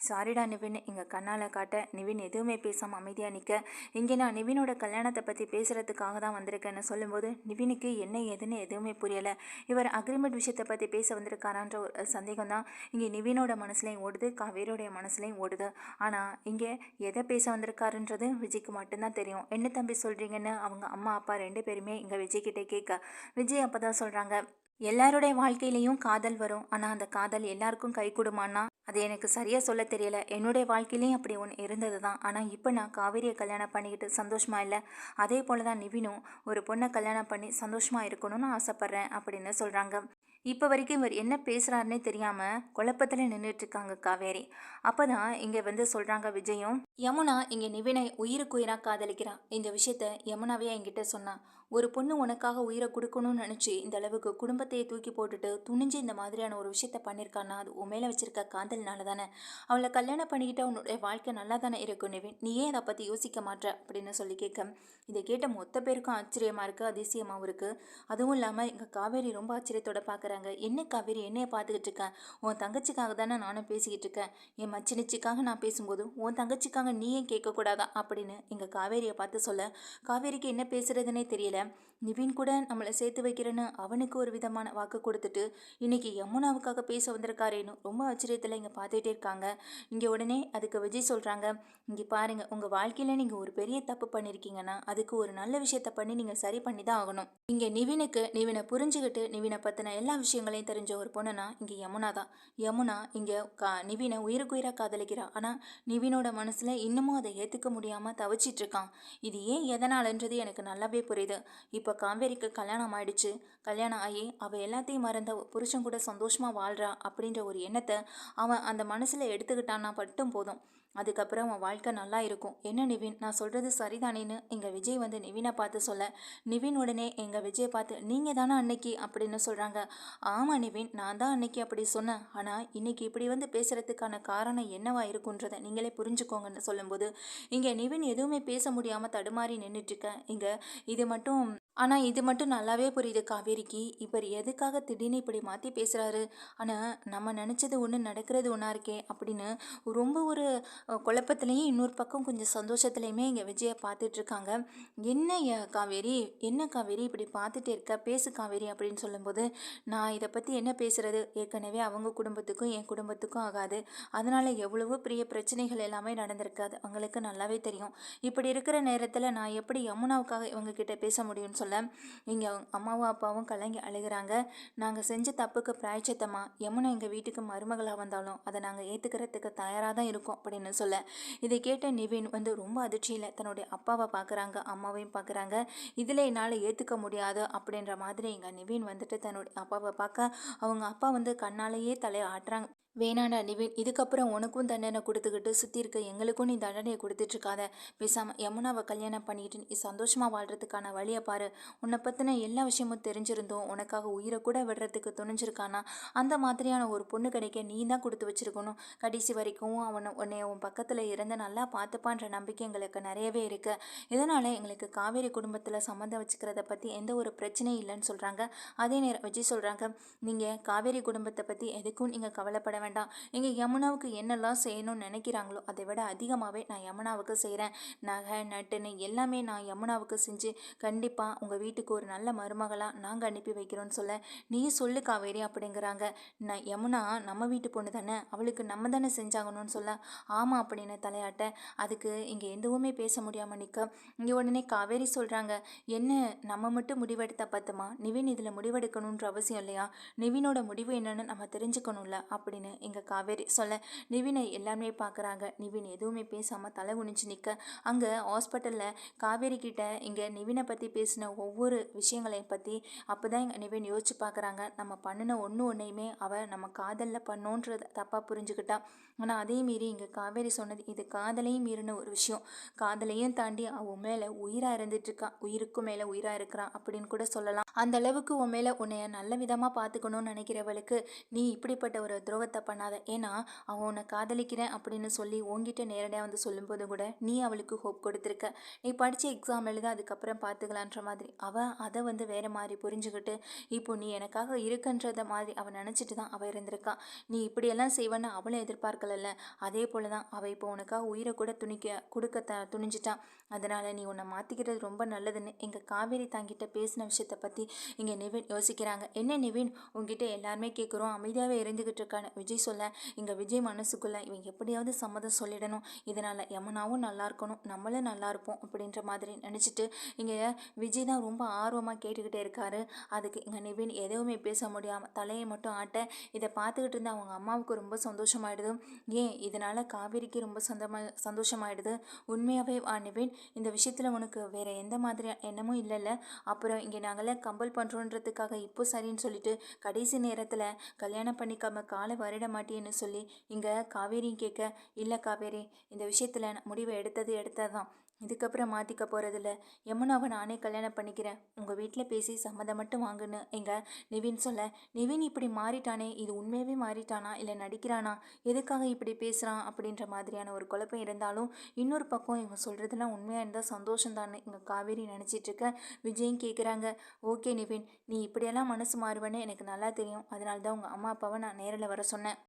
சாரிடா நிவின் எங்கள் கண்ணால் காட்ட. நிவின் எதுவுமே பேசாமல் அமைதியாக நிற்க இங்கே நான் நிவினோட கல்யாணத்தை பற்றி பேசுகிறதுக்காக தான் வந்திருக்கேன்னு சொல்லும்போது நிவினுக்கு என்ன ஏதுன்னு எதுவுமே புரியலை. இவர் அக்ரிமெண்ட் விஷயத்தை பற்றி பேச வந்திருக்காரான்ற ஒரு சந்தேகம் தான் இங்கே நிவினோட மனசுலையும் ஓடுது காவேரியோடைய மனசுலையும் ஓடுது. ஆனால் இங்கே எதை பேச வந்திருக்காருன்றது விஜய்க்கு மட்டும்தான் தெரியும். என்ன தம்பி சொல்கிறீங்கன்னு அவங்க அம்மா அப்பா ரெண்டு பேருமே இங்கே விஜய்கிட்ட கேட்க. விஜய் அப்போ தான் சொல்கிறாங்க எல்லாருடைய வாழ்க்கையிலையும் காதல் வரும். ஆனால் அந்த காதல் எல்லாருக்கும் கை கொடுமான்னா அது எனக்கு சரியாக சொல்ல தெரியல. என்னுடைய வாழ்க்கையிலையும் அப்படி ஒன்று இருந்தது தான் ஆனால் இப்போ நான் காவேரியை கல்யாணம் பண்ணிக்கிட்டு சந்தோஷமாக இல்லை. அதே போல் தான் நிவினும் ஒரு பொண்ணை கல்யாணம் பண்ணி சந்தோஷமாக இருக்கணும்னு ஆசைப்பட்றேன் அப்படின்னு சொல்கிறாங்க இப்போ வரைக்கும் இவர் என்ன பேசுகிறாருன்னே தெரியாமல் குழப்பத்தில் நின்றுட்டுருக்காங்க காவேரி. அப்போ தான் இங்கே வந்து சொல்கிறாங்க விஜயும் யமுனா இங்கே நிவினை உயிருக்கு உயிராக காதலிக்கிறான் இந்த விஷயத்த யமுனாவே என்கிட்ட சொன்னான் ஒரு பொண்ணு உனக்காக உயிரை கொடுக்கணும்னு நினச்சி இந்த அளவுக்கு குடும்பத்தையே தூக்கி போட்டுட்டு துணிஞ்சு இந்த மாதிரியான ஒரு விஷயத்த பண்ணியிருக்கான்னா அது உன் மேலே வச்சிருக்க காதல்னால தானே. அவளை கல்யாணம் பண்ணிக்கிட்ட உன்னுடைய வாழ்க்கை நல்லா தானே இருக்கும் நிவின் நீ ஏன் அதை பற்றி யோசிக்க மாட்ட? அப்படின்னு சொல்லி கேட்க. இதை கேட்ட மொத்த பேருக்கும் ஆச்சரியமாக இருக்குது அதிசயமாகவும் இருக்குது அதுவும் இல்லாமல் எங்கள் காவேரி ரொம்ப ஆச்சரியத்தோட பார்க்குறாங்க என்ன காவேரி என்னைய பார்த்துக்கிட்டு இருக்கேன் உன் தங்கச்சிக்காக தானே நானும் பேசிக்கிட்டு இருக்கேன். என் மச்சினிச்சிக்காக நான் பேசும்போது உன் தங்கச்சிக்காக நீ ஏன் கேட்கக்கூடாதா? அப்படின்னு எங்கள் காவேரியை பார்த்து சொல்ல காவேரிக்கு என்ன பேசுகிறதுனே தெரியல. நிவின் கூட நம்மளை சேர்த்து வைக்கிறேன்னு அவனுக்கு ஒரு விதமான வாக்கு கொடுத்துட்டு இன்னைக்கு யமுனாவுக்காக பேச வந்திருக்காரேன்னு ரொம்ப ஆச்சரியத்தில் இங்கே பார்த்துட்டே இருக்காங்க. இங்கே உடனே அதுக்கு விஜய் சொல்கிறாங்க இங்கே பாருங்கள் உங்கள் வாழ்க்கையில் நீங்கள் ஒரு பெரிய தப்பு பண்ணியிருக்கீங்கன்னா அதுக்கு ஒரு நல்ல விஷயத்த பண்ணி நீங்கள் சரி பண்ணி தான் ஆகணும். இங்கே நிவினுக்கு நிவினை புரிஞ்சுக்கிட்டு நிவினை பற்றின எல்லா விஷயங்களையும் தெரிஞ்ச ஒரு பொண்ணுனா இங்கே யமுனா தான். யமுனா இங்கே கா நிவினை உயிருக்குயிராக காதலிக்கிறா. ஆனால் நிவினோட மனசில் இன்னமும் அதை ஏற்றுக்க முடியாமல் தவிச்சிட்டு இருக்கான். இது ஏன் எதனாலன்றது எனக்கு நல்லாவே புரியுது. இப்போ காவேரிக்கு கல்யாணம் ஆயிடுச்சு. கல்யாணம் ஆகி அவள் எல்லாத்தையும் மறந்த புருஷன் கூட சந்தோஷமாக வாழ்கிறா அப்படின்ற ஒரு எண்ணத்தை அவன் அந்த மனசில் எடுத்துக்கிட்டான்னா மட்டும் போதும். அதுக்கப்புறம் அவன் வாழ்க்கை நல்லா இருக்கும். என்ன நிவின்? நான் சொல்கிறது சரிதானேன்னு எங்கள் விஜய் வந்து நிவினை பார்த்து சொல்ல நிவின் உடனே எங்கள் விஜயை பார்த்து நீங்கள் தானே அன்னைக்கு? அப்படின்னு சொல்கிறாங்க ஆமாம் நிவின் நான் தான் அன்னைக்கு அப்படி சொன்னேன். ஆனால் இன்னைக்கு இப்படி வந்து பேசுகிறதுக்கான காரணம் என்னவா இருக்குன்றதை நீங்களே புரிஞ்சுக்கோங்கன்னு சொல்லும்போது இங்கே நிவின் எதுவுமே பேச முடியாமல் தடுமாறி நின்றுட்டுருக்கேன் இங்கே இது மட்டும் ஆனால் இது மட்டும் நல்லாவே புரியுது காவேரிக்கு. இவர் எதுக்காக திடீர்னு இப்படி மாற்றி பேசுகிறாரு ஆனால் நம்ம நினச்சது ஒன்று நடக்கிறது ஒன்றா இருக்கே அப்படின்னு ரொம்ப ஒரு குழப்பத்துலேயும் இன்னொரு பக்கம் கொஞ்சம் சந்தோஷத்துலேயுமே இங்கே விஜயை பார்த்துட்ருக்காங்க. என்ன காவேரி? என்ன காவேரி இப்படி பார்த்துட்டே இருக்க? பேசு காவேரி அப்படின்னு சொல்லும்போது நான் இதை பற்றி என்ன பேசுகிறது ஏற்கனவே அவங்க குடும்பத்துக்கும் என் குடும்பத்துக்கும் ஆகாது. அதனால் எவ்வளவோ பெரிய பிரச்சனைகள் எல்லாமே நடந்திருக்காது அவங்களுக்கு நல்லாவே தெரியும். இப்படி இருக்கிற நேரத்தில் நான் எப்படி யமுனாவுக்காக இவங்க பேச முடியும்னு சொல்ல இங்கே அம்மாவும் அப்பாவும் கலங்கி அழுகிறாங்க. நாங்கள் செஞ்ச தப்புக்கு பிராய்ச்சித்தமா? யமுனா எங்கள் வீட்டுக்கு மருமகளாக வந்தாலும் அதை நாங்கள் ஏற்றுக்கிறதுக்கு தயாராக தான் இருக்கோம் அப்படின்னு சொல்ல. இதை கேட்ட நிவின் வந்து ரொம்ப அதிர்ச்சியில் தன்னுடைய அப்பாவை பார்க்குறாங்க அம்மாவையும் பார்க்குறாங்க இதில் என்னால் ஏற்றுக்க முடியாது அப்படின்ற மாதிரி எங்கள் நிவின் வந்துட்டு தன்னுடைய அப்பாவை பார்க்க அவங்க அப்பா வந்து கண்ணாலேயே தலையை ஆட்டுறாங்க. வேணாண்டா நிவின் இதுக்கப்புறம் உனக்கும் தண்டனை கொடுத்துக்கிட்டு சுற்றி இருக்க எங்களுக்கும் நீ தண்டனையை கொடுத்துட்ருக்காத பேசாமல் யமுனாவை கல்யாணம் பண்ணிட்டு நீ சந்தோஷமாக வாழ்கிறதுக்கான வழியை பாரு. உன்னை பற்றின எல்லா விஷயமும் தெரிஞ்சிருந்தோம் உனக்காக உயிரை கூட விடுறதுக்கு துணிஞ்சிருக்கானா? அந்த மாதிரியான ஒரு பொண்ணு கிடைக்க நீ தான் கொடுத்து வச்சிருக்கணும். கடைசி வரைக்கும் அவனை உன்னை உன் பக்கத்தில் இருந்து நல்லா பார்த்துப்பான்ற நம்பிக்கை எங்களுக்கு நிறையவே இருக்குது இதனால் எங்களுக்கு காவேரி குடும்பத்தில் சம்மந்தம் வச்சுக்கிறத பற்றி எந்த ஒரு பிரச்சனையும் இல்லைன்னு சொல்கிறாங்க அதே நேரம் விஜய் சொல்கிறாங்க நீங்கள் காவேரி குடும்பத்தை பற்றி எதுக்கும் நீங்கள் கவலைப்பட வேண்டாம். இங்கே யமுனாவுக்கு என்னெல்லாம் செய்யணும்னு நினைக்கிறாங்களோ அதை விட அதிகமாகவே நான் யமுனாவுக்கு செய்கிறேன். நகை நட்டுன்னு எல்லாமே நான் யமுனாவுக்கு செஞ்சு கண்டிப்பாக உங்கள் வீட்டுக்கு ஒரு நல்ல மருமகளாக நாங்கள் அனுப்பி வைக்கிறோன்னு சொல்ல நீ சொல்லு காவேரி அப்படிங்கிறாங்க. நான் யமுனா நம்ம வீட்டு பொண்ணு தானே அவளுக்கு நம்ம தானே செஞ்சாகணும்னு சொல்ல ஆமாம் அப்படின்னு தலையாட்ட. அதுக்கு இங்கே எதுவுமே பேச முடியாமல் நிற்க இங்கே உடனே காவேரி சொல்கிறாங்க என்ன நம்ம மட்டும் முடிவெடுத்த பத்துமா? நிவின் இதில் முடிவெடுக்கணுன்ற அவசியம் இல்லையா? நிவினோட முடிவு என்னன்னு நம்ம தெரிஞ்சுக்கணும்ல அப்படின்னு இங்கே காவேரி சொல்ல நிவினை எல்லாருமே பார்க்குறாங்க நிவின் எதுவுமே பேசாமல் தலை குனிஞ்சு நிற்க அங்கே ஹாஸ்பிட்டலில் காவேரி கிட்ட இங்கே நிவினை பற்றி பேசின ஒவ்வொரு விஷயங்களையும் பற்றி அப்போ தான் இங்கே நிவின் யோசிச்சு பார்க்குறாங்க நம்ம பண்ணின ஒன்று ஒன்றையுமே அவள் நம்ம காதலில் பண்ணோன்றத தப்பாக புரிஞ்சுக்கிட்டா. ஆனால் அதே மீறி இங்கே காவேரி சொன்னது இது காதலையும் மீறின ஒரு விஷயம். காதலையும் தாண்டி அவன் மேலே உயிராக இருந்துட்டு இருக்கா உயிருக்கும் மேலே உயிராக இருக்கிறான் அப்படின்னு கூட சொல்லலாம். அந்த அளவுக்கு உன் மேலே உன்னைய நல்ல விதமாக பார்த்துக்கணும்னு நினைக்கிறவளுக்கு நீ இப்படிப்பட்ட ஒரு துரோகத்தை பண்ணாத. ஏன்னா அவன் உன்னை காதலிக்கிறேன் அப்படின்னு சொல்லி உன்கிட்ட நேரடியாக வந்து சொல்லும்போது கூட நீ அவளுக்கு ஹோப் கொடுத்துருக்க. நீ படித்த எக்ஸாம் எழுத அதுக்கப்புறம் பார்த்துக்கலான்ற மாதிரி. அவள் அதை வந்து வேறு மாதிரி புரிஞ்சுக்கிட்டு இப்போ நீ எனக்காக இருக்குன்றத மாதிரி அவள் நினச்சிட்டு தான் அவள் இருந்திருக்கா. நீ இப்படியெல்லாம் செய்வேன்னு அவளும் எதிர்பார்க்கலல்ல. அதே போல தான் அவள் இப்போ உனக்காக உயிரை கூட துணிக்க கொடுக்க த துணிஞ்சிட்டான் அதனால் நீ உன்னை மாற்றிக்கிறது ரொம்ப நல்லதுன்னு எங்கள் காவேரி தாங்கிட்ட பேசின விஷயத்தை பற்றி இங்கே நிவின் யோசிக்கிறாங்க. என்ன நிவின்? உங்ககிட்ட எல்லாருமே கேட்குறோம் அமைதியாகவே இருந்துக்கிட்டு இருக்கான்னு. விஜய் சொல்ல இங்கே விஜய் மனசுக்குள்ளே இவன் எப்படியாவது சம்மதம் சொல்லிடணும். இதனால் யமுனாவும் நல்லா இருக்கணும் நம்மளும் நல்லா இருப்போம் அப்படின்ற மாதிரி நினச்சிட்டு இங்கே விஜய் தான் ரொம்ப ஆர்வமாக கேட்டுக்கிட்டே இருக்காரு. அதுக்கு இங்கே நிவின் எதுவுமே பேச முடியாமல் தலையை மட்டும் ஆட்ட இதை பார்த்துக்கிட்டு இருந்த அவங்க அம்மாவுக்கு ரொம்ப சந்தோஷமாயிடுது. ஏன்? இதனால் காவேரிக்கு ரொம்ப சொந்தமா சந்தோஷமாயிடுது. உண்மையாகவே வா நிவின் இந்த விஷயத்தில் உனக்கு வேறு எந்த மாதிரி எண்ணமும் இல்லைல்ல. அப்புறம் இங்கே நாங்களே கம்பல் பண்ணுறோன்றதுக்காக இப்போ சரின்னு சொல்லிட்டு கடைசி நேரத்தில் கல்யாணம் பண்ணிக்காம காலை வருட மாட்டேன்னு சொல்லி இங்கே காவேரியும் கேட்க இல்லை காவேரி இந்த விஷயத்தில் நான் முடிவை எடுத்தது எடுத்தது தான் இதுக்கப்புறம் மாற்றிக்க போகிறதில்ல யமுனாவை நானே கல்யாணம் பண்ணிக்கிறேன். உங்கள் வீட்டில் பேசி சம்மதம் மட்டும் வாங்குன்னு. எங்க? நிவின் சொல்ல நிவின் இப்படி மாறிட்டானே. இது உண்மையாகவே மாறிட்டானா? இல்லை நடிக்கிறானா? எதுக்காக இப்படி பேசுகிறான் அப்படின்ற மாதிரியான ஒரு குழப்பம் இருந்தாலும் இன்னொரு பக்கம் இவங்க சொல்கிறதுலாம் உண்மையாக இருந்தால் சந்தோஷம் தானே இங்கே காவேரி நினச்சிட்ருக்க விஜயும் கேட்குறாங்க ஓகே நிவின் நீ இப்படியெல்லாம் மனசு மாறுவேன்னு எனக்கு நல்லா தெரியும். அதனால தான் உங்கள் அம்மா அப்பாவை நான் நேரில் வர சொன்னேன்.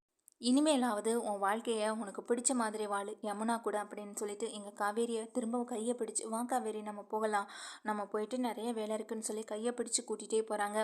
இனிமேலாவது உன் வாழ்க்கையை உனக்கு பிடிச்ச மாதிரி வாழ் யமுனா கூட அப்படின்னு சொல்லிட்டு எங்கள் காவேரியை திரும்பவும் கையை பிடிச்சி வா காவேரி நம்ம போகலாம். நம்ம போயிட்டு நிறைய வேலை இருக்குன்னு சொல்லி கையை பிடிச்சி கூட்டிகிட்டே போகிறாங்க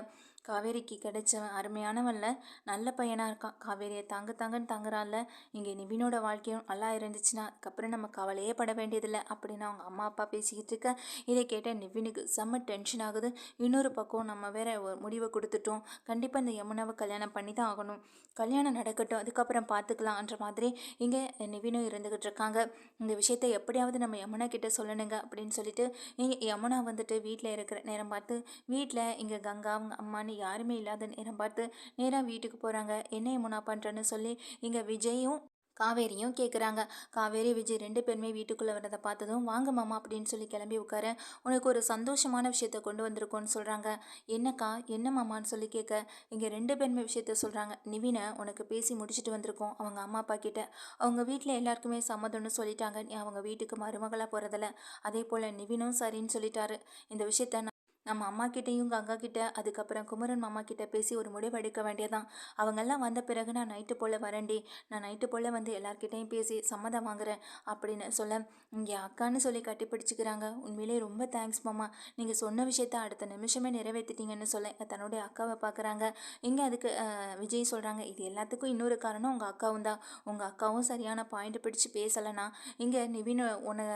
காவேரிக்கு கிடைச்சவன் அருமையானவன்ல நல்ல பையனாக இருக்கான். காவேரியை தாங்க தாங்கன்னு தாங்குறான்ல. இங்கே நிவினோட வாழ்க்கையும் நல்லா இருந்துச்சுன்னா அதுக்கப்புறம் நம்ம கவலையே பட வேண்டியதில்லை அப்படின்னு அவங்க அம்மா அப்பா பேசிக்கிட்டு இருக்க இதை கேட்ட நிவினுக்கு செம்ம டென்ஷன் ஆகுது. இன்னொரு பக்கம் நம்ம வேற ஒரு முடிவை கொடுத்துட்டோம். கண்டிப்பாக இந்த யமுனாவை கல்யாணம் பண்ணி தான் ஆகணும். கல்யாணம் நடக்கட்டும். அதுக்கப்புறம் பார்த்துக்கலான்ற மாதிரி இங்கே நிவினும் இருந்துக்கிட்டு இருக்காங்க இந்த விஷயத்தை எப்படியாவது நம்ம யமுனா கிட்ட சொல்லணுங்க அப்படின்னு சொல்லிட்டு இங்கே யமுனா வந்துட்டு வீட்டில் இருக்கிற நேரம் பார்த்து வீட்டில் இங்கே கங்கா அவங்க அம்மான்னு யாருமே இல்லாத நேரம் பார்த்து நேராக வீட்டுக்கு போகிறாங்க என்ன யமுனா பண்ணுறேன்னு சொல்லி இங்கே விஜயும் காவேரியும் கேட்குறாங்க காவேரி விஜய் ரெண்டு பேருமே வீட்டுக்குள்ளே வரதை பார்த்ததும் வாங்க மாமா அப்படின்னு சொல்லி கிளம்பி உட்கார. உனக்கு ஒரு சந்தோஷமான விஷயத்த கொண்டு வந்திருக்கோன்னு சொல்கிறாங்க என்னக்கா என்ன மாமான்னு சொல்லி கேட்க? இங்கே ரெண்டு பேருமே விஷயத்த சொல்கிறாங்க நிவினை உனக்கு பேசி முடிச்சுட்டு வந்திருக்கோம் அவங்க அம்மா அப்பா கிட்ட. அவங்க வீட்டில் எல்லாருக்குமே சம்மதம்னு சொல்லிட்டாங்க. நீ அவங்க வீட்டுக்கு மருமகளாக போகிறதில்ல அதே போல் நிவினும் சரின்னு சொல்லிட்டாரு. இந்த விஷயத்த நான் நம்ம அம்மா கிட்டேயும் கங்கா கிட்ட அதுக்கப்புறம் குமரன் மாமா கிட்ட பேசி ஒரு முடிவு எடுக்க வேண்டியதான் அவங்கெல்லாம் வந்த பிறகு நான் நைட்டு போல் வரேன்டி. நான் நைட்டு போல் வந்து எல்லார்கிட்டையும் பேசி சம்மதம் வாங்குறேன் அப்படின்னு சொல்ல இங்கே அக்கான்னு சொல்லி கட்டி பிடிச்சிக்கிறாங்க. உண்மையிலே ரொம்ப தேங்க்ஸ் மாமா. நீங்கள் சொன்ன விஷயத்த அடுத்த நிமிஷமே நிறைவேற்றிட்டீங்கன்னு சொல்ல தன்னுடைய அக்காவை பார்க்குறாங்க இங்கே அதுக்கு விஜய் சொல்கிறாங்க இது எல்லாத்துக்கும் இன்னொரு காரணம் உங்கள் அக்காவும் தான். உங்கள் அக்காவும் சரியான பாயிண்ட் பிடிச்சு பேசலைன்னா இங்கே நிவின் உன்னை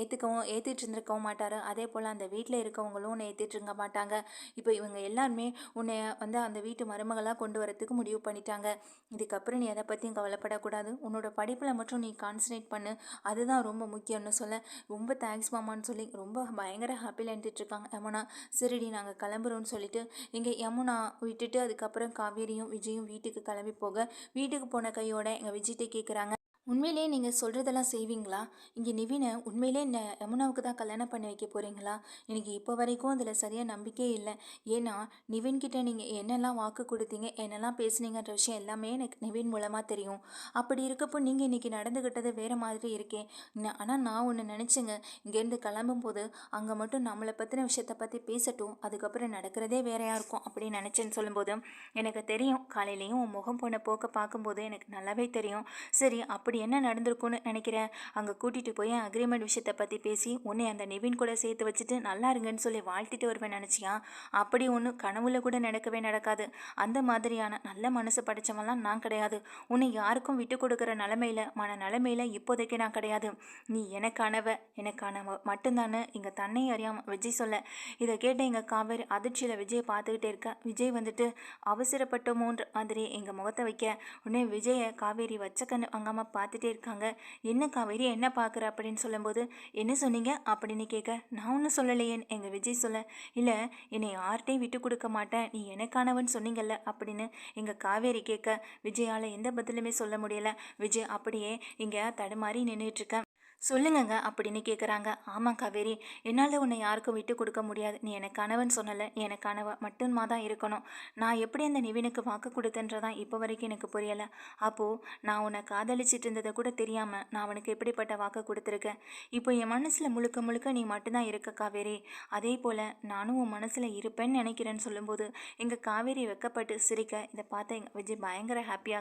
ஏற்றுக்கவும் ஏற்றிட்டு இருந்திருக்கவும் மாட்டார். அதே போல் அந்த வீட்டில் இருக்கவங்களும் உன்னை ஏற்றிட்டு இருக்க மாட்டாங்க. இப்போ இவங்க எல்லாருமே உன்னை வந்து அந்த வீட்டு மருமகளாக கொண்டு வரத்துக்கு முடிவு பண்ணிட்டாங்க. இதுக்கப்புறம் நீ எதை பற்றியும் கவலைப்படக்கூடாது. உன்னோட படிப்பில் மட்டும் நீ கான்சன்ட்ரேட் பண்ணு. அதுதான் ரொம்ப முக்கியம்னு சொல்ல. ரொம்ப தேங்க்ஸ் மாமான்னு சொல்லி ரொம்ப பயங்கர ஹாப்பியில் இருந்துட்டுருக்காங்க யமுனா சரிடி நாங்கள் கிளம்புறோம்னு சொல்லிட்டு இங்கே யமுனா விட்டுட்டு அதுக்கப்புறம் காவேரியும் விஜயும் வீட்டுக்கு கிளம்பி போக வீட்டுக்கு போன கையோட எங்கள் விஜய்கிட்ட கேட்குறாங்க உண்மையிலே நீங்கள் சொல்கிறதெல்லாம் செய்வீங்களா? இங்கே நிவினை உண்மையிலே என்ன யமுனாவுக்கு தான் கல்யாணம் பண்ணி வைக்க போகிறீங்களா எனக்கு இப்போ வரைக்கும் அதில் சரியாக நம்பிக்கையே இல்லை. ஏன்னா நிவின்கிட்ட நீங்கள் என்னெல்லாம் வாக்கு கொடுத்தீங்க என்னெல்லாம் பேசுனீங்கன்ற விஷயம் எல்லாமே எனக்கு நிவின் மூலமாக தெரியும். அப்படி இருக்கப்போ நீங்கள் இன்றைக்கி நடந்துக்கிட்டது வேறு மாதிரி இருக்கேன் ஆனால் நான் ஒன்று நினச்சிங்க. இங்கேருந்து கிளம்பும் போது அங்கே மட்டும் நம்மளை பற்றின விஷயத்தை பற்றி பேசட்டும். அதுக்கப்புறம் நடக்கிறதே வேறையாக இருக்கும் அப்படின்னு நினச்சேன்னு சொல்லும்போது எனக்கு தெரியும். காலையிலையும் உன் முகம் போன போக்க பார்க்கும்போது எனக்கு நல்லாவே தெரியும். சரி அப்படி என்ன நடந்திருக்கும்னு நினைக்கிறேன். அங்கே கூட்டிகிட்டு போய் அக்ரிமெண்ட் விஷயத்தை பற்றி பேசி உன்னை அந்த நிவின் கூட சேர்த்து வச்சுட்டு நல்லா இருங்கன்னு சொல்லி வாழ்த்திட்டு வருவேன் நினச்சியா? அப்படி ஒன்று கனவுல கூட நடக்கவே நடக்காது. அந்த மாதிரியான நல்ல மனசு படைச்சவன்லாம் நான் கிடையாது. உன்னை யாருக்கும் விட்டு கொடுக்குற நிலமையில மன நிலமையில இப்போதைக்கு நான் கிடையாது. நீ எனக்கானவ எனக்கானவ மட்டும்தானே இங்கே தன்னை அறியாமல் விஜய் சொல்ல. இதை கேட்ட எங்கள் காவேரி அதிர்ச்சியில் விஜய் பார்த்துக்கிட்டே இருக்க. விஜய் வந்துட்டு அவசரப்பட்டோமோன்ற மாதிரி எங்கள் முகத்தை வைக்க. உடனே விஜயை காவேரி வச்ச கண்ணு வாங்காமல் பார்த்துட்டே இருக்காங்க. என்ன காவேரி என்ன பார்க்குற அப்படின்னு சொல்லும்போது என்ன சொன்னீங்க? அப்படின்னு கேட்க நான் ஒன்றும் சொல்லலையேன்னு எங்கள் விஜய் சொல்ல இல்லை என்னை யார்கிட்டையும் விட்டு கொடுக்க மாட்டேன். நீ எனக்கானவன் சொன்னீங்கல்ல? அப்படின்னு எங்கள் காவேரி கேட்க விஜயால் எந்த பதிலுமே சொல்ல முடியலை. விஜய் அப்படியே இங்கே தடுமாறி நின்றுட்டுருக்கேன் சொல்லுங்கங்க அப்படின்னு கேட்குறாங்க ஆமாம் காவேரி என்னால் உன்னை யாருக்கும் விட்டு கொடுக்க முடியாது. நீ எனக்கு கணவன் சொன்னலை நீ எனக்கு கணவ மட்டுமா தான் இருக்கணும். நான் எப்படி அந்த நிவினுக்கு வாக்கு கொடுத்தன்றதான் இப்போ வரைக்கும் எனக்கு புரியலை. அப்போது நான் உன்னை காதலிச்சிட்டு இருந்ததை கூட தெரியாமல் நான் அவனுக்கு எப்படிப்பட்ட வாக்கு கொடுத்துருக்கேன்? இப்போ என் மனசில் முழுக்க முழுக்க நீ மட்டும்தான் இருக்க காவேரி. அதே போல் நானும் உன் மனசில் இருப்பேன்னு நினைக்கிறேன்னு சொல்லும்போது எங்கள் காவேரி வெக்கப்பட்டு சிரிக்க இதை பார்த்து எங்கள் விஜய் பயங்கர ஹாப்பி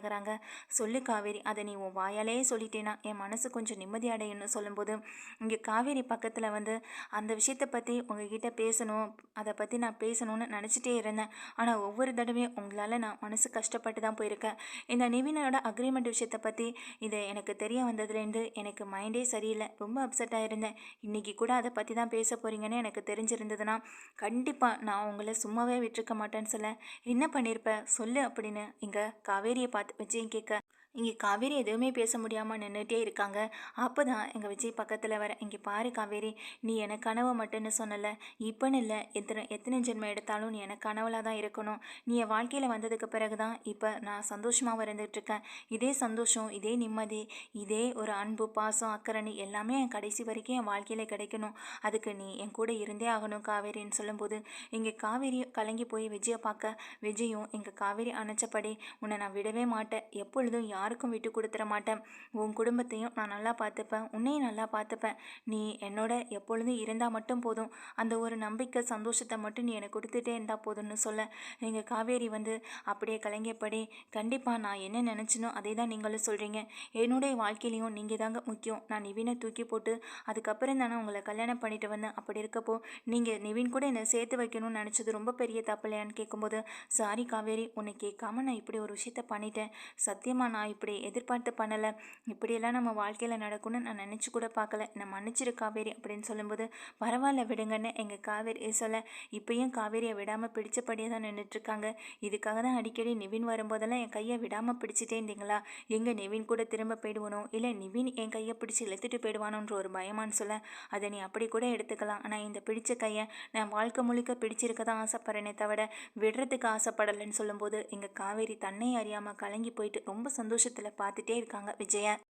சொல்லு காவேரி அதை நீ உன் வாயாலே சொல்லிட்டேனா என் மனசு கொஞ்சம் நிம்மதி அப்படின்னு சொல்லும்போது இங்கே காவேரி பக்கத்தில் வந்து அந்த விஷயத்தை பற்றி உங்ககிட்ட பேசணும் அதை பற்றி நான் பேசணும்னு நினச்சிட்டே இருந்தேன். ஆனால் ஒவ்வொரு தடவையும் உங்களால் நான் மனசு கஷ்டப்பட்டு தான் போயிருக்கேன். இந்த நிவினோட அக்ரிமெண்ட் விஷயத்தை பற்றி இது எனக்கு தெரிய வந்ததுலேருந்து எனக்கு மைண்டே சரியில்லை. ரொம்ப அப்செட்டாக இருந்தேன் இன்றைக்கி கூட அதை பற்றி தான் பேச போகிறீங்கன்னு எனக்கு தெரிஞ்சிருந்ததுன்னா கண்டிப்பாக நான் உங்களை சும்மாவே விட்டுருக்க மாட்டேன்னு சொல்ல என்ன பண்ணியிருப்பேன் சொல்லு அப்படின்னு இங்கே காவேரியை பார்த்து விஜயம் கேட்க இங்கே காவேரி எதுவுமே பேச முடியாமல் நின்றுட்டே இருக்காங்க. அப்போ தான் எங்கள் விஜய் பக்கத்தில் வர இங்கே பாரு காவேரி நீ எனக்கு கனவு மட்டும்னு சொன்னல. இப்போன்னு இல்லை. எத்தனை எத்தனை ஜென்மம் எடுத்தாலும் நீ எனக்கு கனவுலாக தான் இருக்கணும். நீ என் வாழ்க்கையில் வந்ததுக்கு பிறகு தான் இப்போ நான் சந்தோஷமாக இருந்துகிட்ருக்கேன் இதே சந்தோஷம் இதே நிம்மதி இதே ஒரு அன்பு பாசம் அக்கறணி எல்லாமே என் கடைசி வரைக்கும் என் வாழ்க்கையில் கிடைக்கணும். அதுக்கு நீ என் கூட இருந்தே ஆகணும் காவேரின்னு சொல்லும்போது இங்கே காவேரி கலங்கி போய் விஜயை பார்க்க விஜயும் எங்கள் காவேரி அணைச்சபடி உன்னை நான் விடவே மாட்டேன். எப்பொழுதும் யாருக்கும் விட்டு கொடுத்துட மாட்டேன். உன் குடும்பத்தையும் நான் நல்லா பார்த்துப்பேன். உன்னையும் நல்லா பார்த்துப்பேன். நீ என்னோட எப்பொழுதும் இருந்தால் மட்டும் போதும். அந்த ஒரு நம்பிக்கை சந்தோஷத்தை மட்டும் நீ எனக்கு கொடுத்துட்டே இருந்தால் போதும்னு சொல்ல. எங்கள் காவேரி வந்து அப்படியே கலைஞப்படி கண்டிப்பாக நான் என்ன நினச்சினோ அதே தான் நீங்களும் சொல்கிறீங்க என்னுடைய வாழ்க்கையிலையும் நீங்கள் தாங்க முக்கியம். நான் நிவினை தூக்கி போட்டு அதுக்கப்புறம் தானே உங்களை கல்யாணம் பண்ணிட்டு வந்தேன். அப்படி இருக்கப்போ நீங்கள் நிவின் கூட என்னை சேர்த்து வைக்கணும்னு நினச்சது ரொம்ப பெரிய தப்பு இல்லையான்னு கேட்கும்போது சாரி காவேரி உன்னை கேட்காம நான் இப்படி ஒரு விஷயத்த பண்ணிட்டேன். சத்தியமாக நான் இப்படி எதிர்பார்த்து பண்ணலை. இப்படியெல்லாம் நம்ம வாழ்க்கையில் நடக்கும்னு நான் நினச்சி கூட பார்க்கல. நான் மன்னிச்சிரு காவேரி அப்படின்னு சொல்லும்போது பரவாயில்ல விடுங்கன்னு எங்கள் காவேரி சொல்ல. இப்பயும் காவேரியை விடாமல் பிடிச்சபடியே தான் நின்றுட்டுருக்காங்க இதுக்காக தான் அடிக்கடி நிவின் வரும்போதெல்லாம் என் கையை விடாமல் பிடிச்சிட்டே இருந்தீங்களா? எங்கே நிவின் கூட திரும்ப போயிடுவனோ? இல்லை நிவின் என் கையை பிடிச்சி இழுத்துட்டு போயிடுவானோன்ற ஒரு பயமான்னு சொல்ல. அதை நீ அப்படி கூட எடுத்துக்கலாம். ஆனால் இந்த பிடிச்ச கையை நான் வாழ்க்கை முழுக்க பிடிச்சிருக்க தான் ஆசைப்படுறேனே தவிர விடுறதுக்கு ஆசைப்படலைன்னு சொல்லும்போது எங்கள் காவேரி தன்னை அறியாமல் கலங்கி போயிட்டு ரொம்ப சந்தோஷம் சந்தோஷத்தில் பார்த்துட்டே இருக்காங்க விஜயன்.